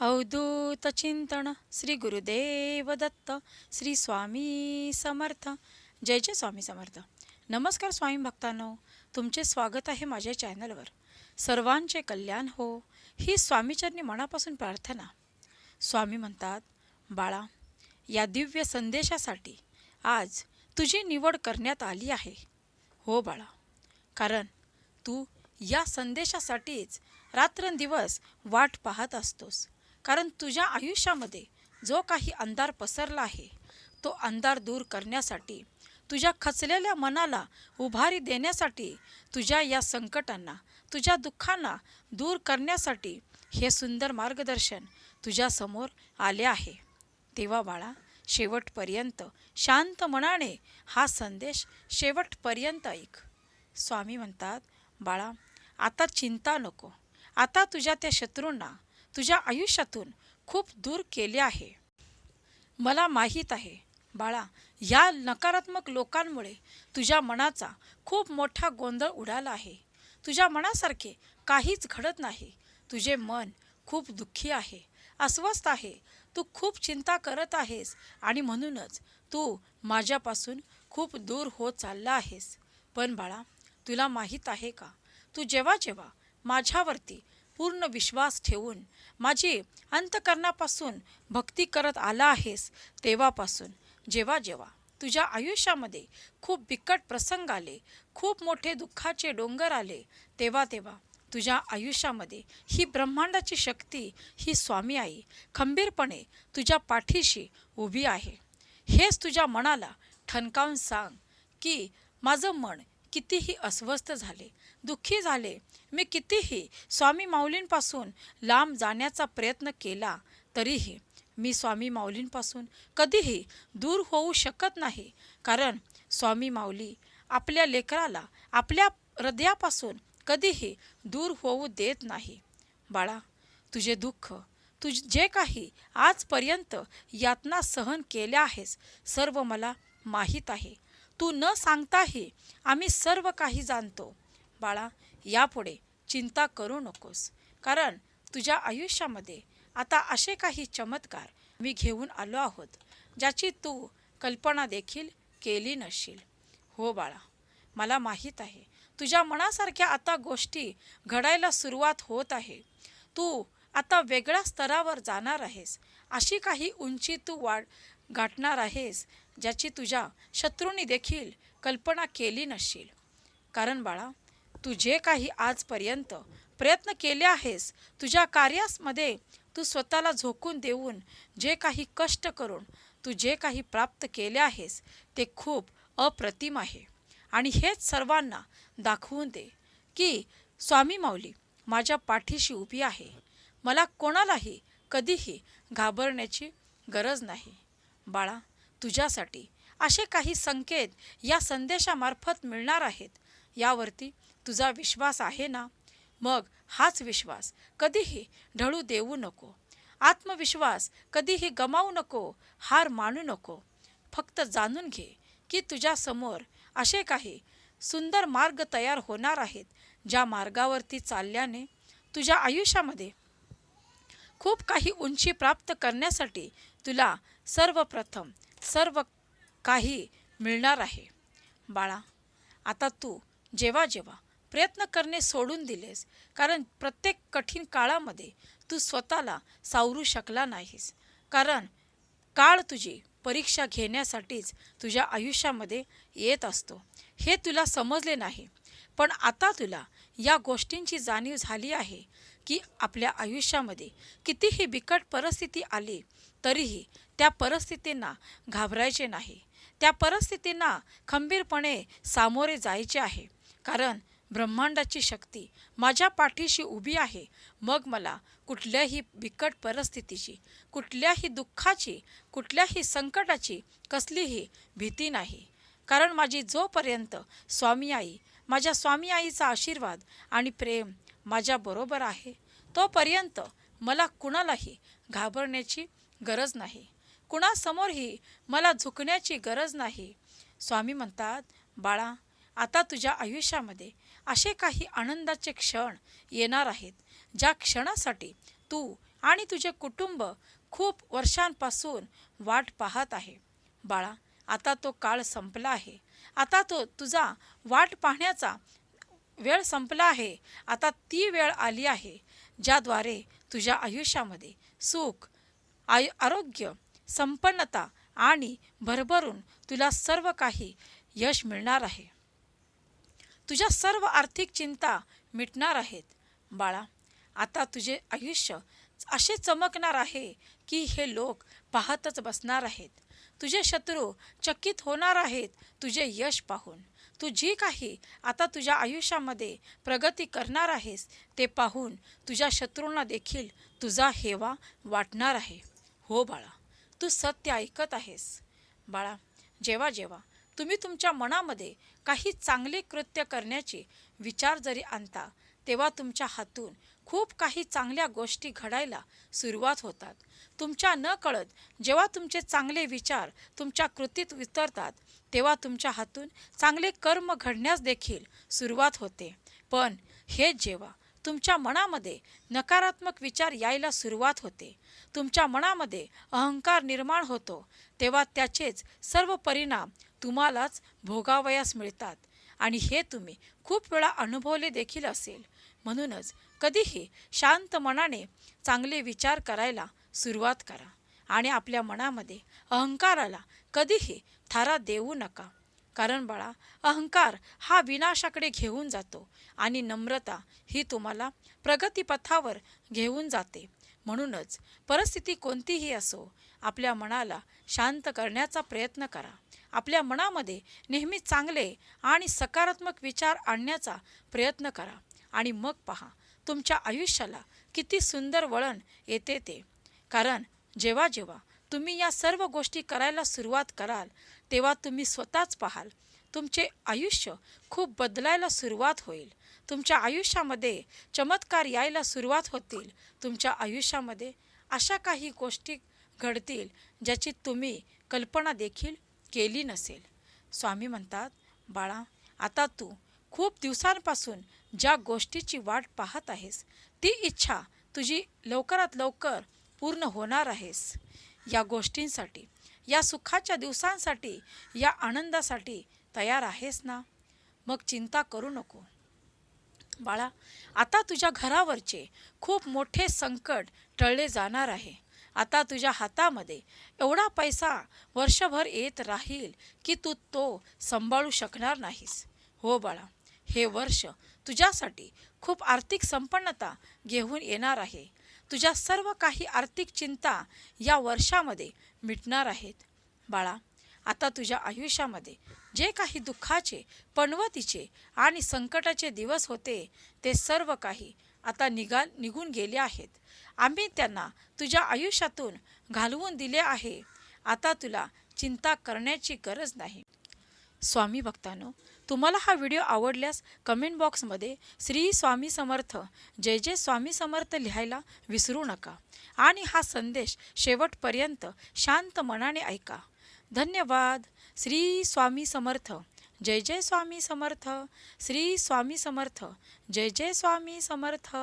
अवधूत चिंतन श्री गुरुदेव दत्त श्री स्वामी समर्थ जय जय स्वामी समर्थ नमस्कार स्वामी भक्तांनो तुमचे स्वागत आहे माझ्या चॅनलवर सर्वांचे कल्याण हो ही स्वामीचरणी मनापासून प्रार्थना स्वामी म्हणतात बाळा या दिव्य संदेशासाठी आज तुझी निवड करण्यात आली आहे हो बाळा कारण तू या संदेशासाठीच रात्रंदिवस वाट पाहत असतोस कारण तुझ्या आयुष्यामध्ये जो काही अंधार पसरला आहे तो अंधार दूर करण्यासाठी तुझ्या खचलेल्या मनाला उभारी देण्यासाठी तुझ्या या संकटांना तुझ्या दुःखांना दूर करण्यासाठी हे सुंदर मार्गदर्शन तुझ्यासमोर आले आहे. तेव्हा बाळा शेवटपर्यंत शांत मनाने हा संदेश शेवटपर्यंत ऐक. स्वामी म्हणतात बाळा आता चिंता नको. आता तुझ्या त्या शत्रूंना तुझ्या आयुष्यातून खूप दूर केले आहे. मला माहीत आहे बाळा या नकारात्मक लोकांमुळे तुझ्या मनाचा खूप मोठा गोंधळ उडाला आहे. तुझ्या मनासारखे काहीच घडत नाही. तुझे मन खूप दुःखी आहे अस्वस्थ आहे. तू खूप चिंता करत आहेस आणि म्हणूनच तू माझ्यापासून खूप दूर होत चालला आहेस. पण बाळा तुला माहीत आहे का? तू जेव्हा जेव्हा माझ्यावरती पूर्ण विश्वास ठेवून माझी अंतकरणापासून भक्ती करत आला आहेस तेव्हापासून. जेव्हा जेव्हा तुझ्या आयुष्यामध्ये खूप बिकट प्रसंग आले खूप मोठे दुःखाचे डोंगर आले तेव्हा तेव्हा तुझ्या आयुष्यामध्ये ही ब्रह्मांडाची शक्ती ही स्वामी आई खंबीरपणे तुझ्या पाठीशी उभी आहे. हेच तुझ्या मनाला ठणकावून सांग की माझं मन कितीही अस्वस्थ झाले दुःखी झाले मी कितीही स्वामी माऊलींपासून लांब जाण्याचा प्रयत्न केला तरीही मी स्वामी माऊलींपासून कधीही दूर होऊ शकत नाही. कारण स्वामी माऊली आपल्या लेकराला आपल्या हृदयापासून कधीही दूर होऊ देत नाही. बाळा तुझे दुःख तुझ जे काही आजपर्यंत यातना सहन केल्या आहेस सर्व मला माहीत आहे. तू न सांगताही आम्ही सर्व काही जाणतो. बाळा यापुढे चिंता करू नकोस. कारण तुझ्या आयुष्यामध्ये आता असे काही चमत्कार मी घेऊन आलो आहोत ज्याची तू कल्पना देखील केली नसशील हो बाळा मला माहीत आहे तुझ्या मनासारख्या आता गोष्टी घडायला सुरुवात होत आहे. तू आता वेगळ्या स्तरावर जाणार आहेस अशी काही उंची तू वाढ गाठणार आहेस ज्याची तुझ्या शत्रूंनी देखील कल्पना केली नसशील. कारण बाळा तू जे काही आजपर्यंत प्रयत्न केले आहेस तुझ्या कार्यामध्ये तू स्वतःला झोकून देऊन जे काही कष्ट करून तू जे काही प्राप्त केले आहेस ते खूप अप्रतिम आहे. आणि हेच सर्वांना दाखवून दे की स्वामी माऊली माझ्या पाठीशी उभी आहे. मला कोणालाही कधीही घाबरण्याची गरज नाही. बाळा तुझ्यासाठी. असे काही संकेत या संदेशामार्फत मिळणार आहेत. यावरती तुझा विश्वास आहे ना? मग हाच विश्वास कधीही ढळू देऊ नको. आत्मविश्वास कधीही गमावू नको हार मानू नको. फक्त जाणून घे की तुझ्यासमोर असे काही सुंदर मार्ग तयार होणार आहेत ज्या मार्गावरती चालल्याने तुझ्या आयुष्यामध्ये खूप काही उंची प्राप्त करण्यासाठी तुला सर्वप्रथम सर्व काही मिळणार आहे. बाळा आता तू जेव्हा जेव्हा प्रयत्न करणे सोडून दिलेस कारण प्रत्येक कठीण काळामध्ये तू स्वतःला सावरू शकला नाहीस. कारण काळ तुझी परीक्षा घेण्यासाठीच तुझ्या आयुष्यामध्ये येत असतो. हे तुला समजले नाही. पण आता तुला या गोष्टींची जाणीव झाली आहे की आपल्या आयुष्यामध्ये कितीही बिकट परिस्थिती आली तरीही त्या परिस्थितींना घाबरायचे नाही. त्या परिस्थितींना खंबीरपणे सामोरे जायचे आहे. कारण ब्रह्मांडाची शक्ती माझ्या पाठीशी उभी आहे. मग मला कुठल्याही बिकट परिस्थितीची कुठल्याही दुःखाची कुठल्याही संकटाची कसलीही भीती नाही. कारण माझी जोपर्यंत स्वामी आई माझ्या स्वामी आईचा आशीर्वाद आणि प्रेम माझ्याबरोबर आहे तोपर्यंत मला कुणालाही घाबरण्याची गरज नाही. कुणासमोरही मला झुकण्याची गरज नाही. स्वामी म्हणतात बाळा आता तुझ्या आयुष्यामध्ये असे काही आनंदाचे क्षण येणार आहेत ज्या क्षणासाठी तू आणि तुझे कुटुंब खूप वर्षांपासून वाट पाहत आहे. बाळा आता तो काळ संपला आहे. आता तो तुझा वाट पाहण्याचा वेळ संपला आहे. आता ती वेळ आली आहे ज्याद्वारे तुझ्या आयुष्यामध्ये सुख आयु आरोग्य संपन्नता आणि भरभरून तुला सर्व काही यश मिळणार आहे. तुझ्या सर्व आर्थिक चिंता मिटणार आहेत. बाळा आता तुझे आयुष्य असे चमकणार आहे की हे लोक पाहतच बसणार आहेत. तुझे शत्रू चकित होणार आहेत तुझे यश पाहून. तू जी काही आता तुझ्या आयुष्यामध्ये प्रगती करणार आहेस ते पाहून तुझ्या शत्रूंना देखील तुझा हेवा वाटणार आहे. हो बाळा तू सत्य ऐकत आहेस. बाळा जेव्हा जेव्हा तुम्ही तुमच्या मनामध्ये काही चांगले कृत्य करण्याचे विचार जरी आणता तेव्हा तुमच्या हातून खूप काही चांगल्या गोष्टी घडायला सुरुवात होतात. तुमच्या न कळत जेव्हा तुमचे चांगले विचार तुमच्या कृतीत वितरतात तेव्हा तुमच्या हातून चांगले कर्म घडण्यास देखील सुरुवात होते. पण हे जेव्हा तुमच्या मनामध्ये नकारात्मक विचार यायला सुरुवात होते. तुमच्या मनामध्ये अहंकार निर्माण होतो. तेव्हा त्याचेच सर्व परिणाम तुम्हालाच भोगावयास मिळतात. आणि हे तुम्ही खूप वेळा अनुभवले देखील असेल. म्हणूनच कधीही शांत मनाने चांगले विचार करायला सुरुवात करा. आणि आपल्या मनामध्ये अहंकाराला कधीही थारा देऊ नका. कारण बाळा अहंकार हा विनाशाकडे घेऊन जातो आणि नम्रता ही तुम्हाला प्रगतीपथावर घेऊन जाते. म्हणूनच परिस्थिती कोणतीही असो आपल्या मनाला शांत करण्याचा प्रयत्न करा. आपल्या मनामध्ये नेहमी चांगले आणि सकारात्मक विचार आणण्याचा प्रयत्न करा आणि मग पहा तुमच्या आयुष्याला किती सुंदर वळण येते ते. कारण जेव्हा जेव्हा तुम्ही या सर्व गोष्टी करायला सुरुवात कराल तेव्हा तुम्ही स्वतःच पाहाल. तुमचे आयुष्य खूप बदलायला सुरुवात होईल. तुमच्या आयुष्यामध्ये चमत्कार यायला सुरुवात होतील. तुमच्या आयुष्यामध्ये अशा काही गोष्टी घडतील ज्याची तुम्ही कल्पना देखील केली नसेल. स्वामी म्हणतात बाळा आता तू खूप दिवसांपासून ज्या गोष्टीची वाट पाहत आहेस ती इच्छा तुझी लवकरात लवकर पूर्ण होणार आहेस. या गोष्टींसाठी या सुखाच्या दिवसांसाठी या आनंदासाठी तयार आहेस ना? मग चिंता करू नको. बाळा आता तुझ्या घरावरचे खूप मोठे संकट टळले जाणार आहे. आता तुझ्या हातामध्ये एवढा पैसा वर्षभर येत राहील की तू तो सांभाळू शकणार नाहीस. हो बाळा हे वर्ष तुझ्यासाठी खूप आर्थिक संपन्नता घेऊन येणार आहे. तुझ्या सर्व काही आर्थिक चिंता या वर्षामध्ये मिटणार आहेत. बाळा आता तुझ्या आयुष्यामध्ये जे काही दुःखाचे पणवतीचे आणि संकटाचे दिवस होते ते सर्व काही आता निघा निघून गेले आहेत. आम्ही त्यांना तुझ्या आयुष्यातून घालवून दिले आहे. आता तुला चिंता करण्याची गरज नाही. स्वामी भक्तानो तुम्हाला हा व्हिडिओ आवडल्यास कमेंट बॉक्समध्ये श्री स्वामी समर्थ जय जय स्वामी समर्थ लिहायला विसरू नका. आणि हा संदेश शेवटपर्यंत शांत मनाने ऐका. धन्यवाद. श्री स्वामी समर्थ जय जय स्वामी समर्थ. श्री स्वामी समर्थ जय जय स्वामी समर्थ.